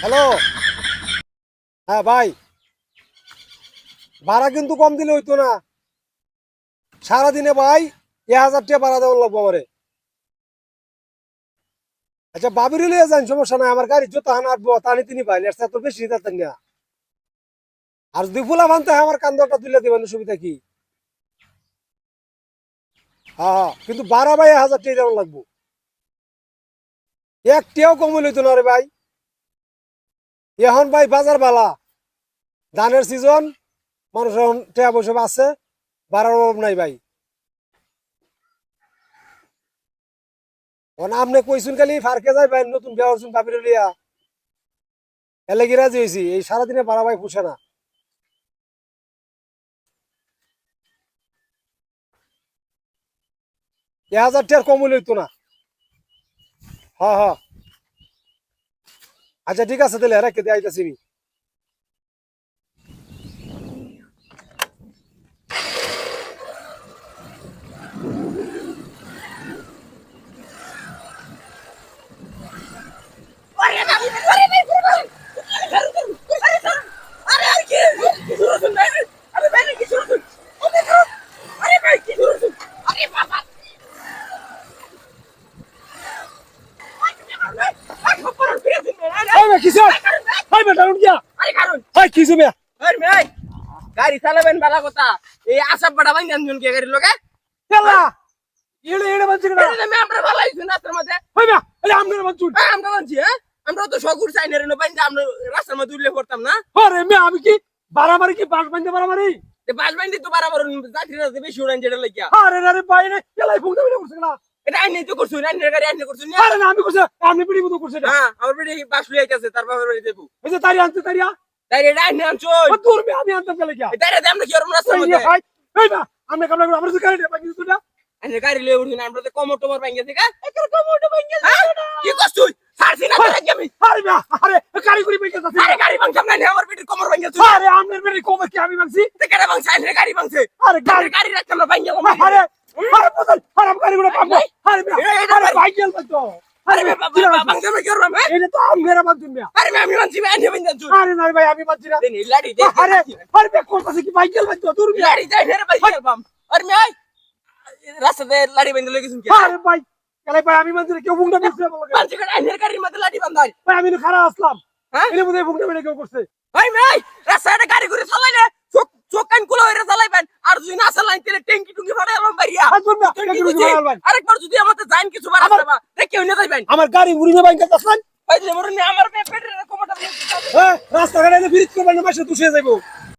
Hello? হ্যাঁ ভাই। ভাড়া কিন্তু কম দিলে হইতো না। সারাদিনে ভাই এ হাজার টাকা ভাড়া দেওয়ার লাগবো আমারে। আচ্ছা বাবির যান সমস্যা নাই। আমার গাড়ি জোতা হানা আটবো তানি তিনি ভাই। এর তো বেশি দিতেন না। আর দুই ফুলা ভানতে আমার কান্দটা তুলে দেবেন সুবিধা কি? হ্যাঁ হ্যাঁ, কিন্তু বারো ভাই হাজার টাকা দেওয়ার লাগবো। একটিও কমল হইতো না রে ভাই। এখন ভাই বাজার বালা ধানের সিজন মানুষ এখন টেয়া বসে আছে বাড়ার অভাব নাই ভাই। আপনি কইসুন খালি, ফারকে যাই ভাই, নতুন বিয়া করছুন লিয়া এলে কি রাজি হয়েছি এই সারাদিনে বাড়া ভাই পুষে না। এ হাজার টিয়ার কমল হইতো না। হ্যাঁ হ্যাঁ। আচ্ছা ঠিক আছে তাহলে রেখে দিয়ে আইতাছি আমি। কিসে? এই বে, দারুণ গিয়া। এই, কিসে বে? গাড়ি চালাবেন বালা কথা এই আসাব বাড়া বাইন আনজন কে গাড়ি লোকে এলা, এড়ে, এড়ে বলছি কেন? আমি আমরা ভালো আইছি রাস্তার মধ্যে এই বে, এই আমনের বাঞ্চুন। হ্যাঁ আমরা বলছি হ্যাঁ আমরা তো শকুর চাই না রে বাইন আমরা রাস্তার মধ্যে উল্লেখ করতাম না আরে মে, আমি কি বাড়াবাড়ি কি বাঁধতে বাড়াবাড়ি? যে বাস বাইন তো বারাবার যাত্রীরা যে বেশি উড়ান যেটা লাগিয়া আরে না রে ভাই রে, এলাই দাবিলে না। এটা আইনে তো করছুন আইনের গাড়ি আইনে করছুন আরে না, আমি করছে, আপনি পিড়ি মতো করছে না। হ্যাঁ আমার বেটি বাস লুই আইতাছে তার বাবার বাড়ি দেবো এই যে তারি আনতে তারিয়া, তাই এটা আইনে আনছো। দূর মে, আমি আনতে গেলে গিয়া। তাই রে আমরা কি ওরম যে মধ্যে? ভাই, এই বে, আপনি কামলা করে আমার যে গাড়ি দিয়ে বাকি না? আইনে গাড়ি লই উঠুন আমরা তো কমর টমর ভাঙ্গে থেকে একর কমর টমর ভাঙ্গে কি করছুন সারছি না তো আমি আরে বে, আরে, গাড়ি করে বেঁকে যাচ্ছে। আরে গাড়ি ভাঙছাম না আমার বেটির কমর ভাঙ্গে আরে আমনের বেরি কবে কি আমি মানছি? কেন ভাঙছে? আইনে গাড়ি ভাঙছে। আরে গাড়ি গাড়ি গাড়ি ভাঙ্গে আরে আরে বদল আরে আমি গাড়িগুলো পাবো আরে এটা আরে ভাই- গেল তো। আরে বাবা কি বাবা লাগছে? কি করব আমি এটা তো আম মেরা বাদ মিয়া আরে আমি মানছি আইনে ভাঙছে আনছো আরে না ভাই আমি বাদ না। দেন লাড়ি দে আরে আরে বে কোন কাছে কি বাইক গেল তো দূর লাড়ি দে রে ভাই। বাম। আরে আমি আই রাস্তাতে লাড়ি বাঁধে লই গেছুন কি? আরে ভাই কেলাই ভাই আমি মানছি কেউ বুংটা করছে আমাকে। পাঁচ করে আইনের গাড়ির মধ্যে লাড়ি বাঁধাই। ভাই আমি তো খারাপ আসলাম। হ্যাঁ? এর মধ্যে বুংটা মেরে কেউ করছে। ভাই মে ভাই রাস্তাতে গাড়ি করে চালাইলে চোখ চোখ কান কুলো হইরে চালাইবেন। আর যদি না চালাইন তাহলে ট্যাঙ্কি টুঙ্কি কেউ কিছু ভাই আরেকবার যদি আমাদের জাইন কিছু বার আসবা দেখে হইনা যাইবেন? আমার গাড়ি মুড়িয়ে বাইক আসলাম ভাই যে মরনে আমার পেটের কোমরটা হ্যাঁ রাস্তা ঘাটে ফিরিত করবেন না বাসা তুষে যাইবো।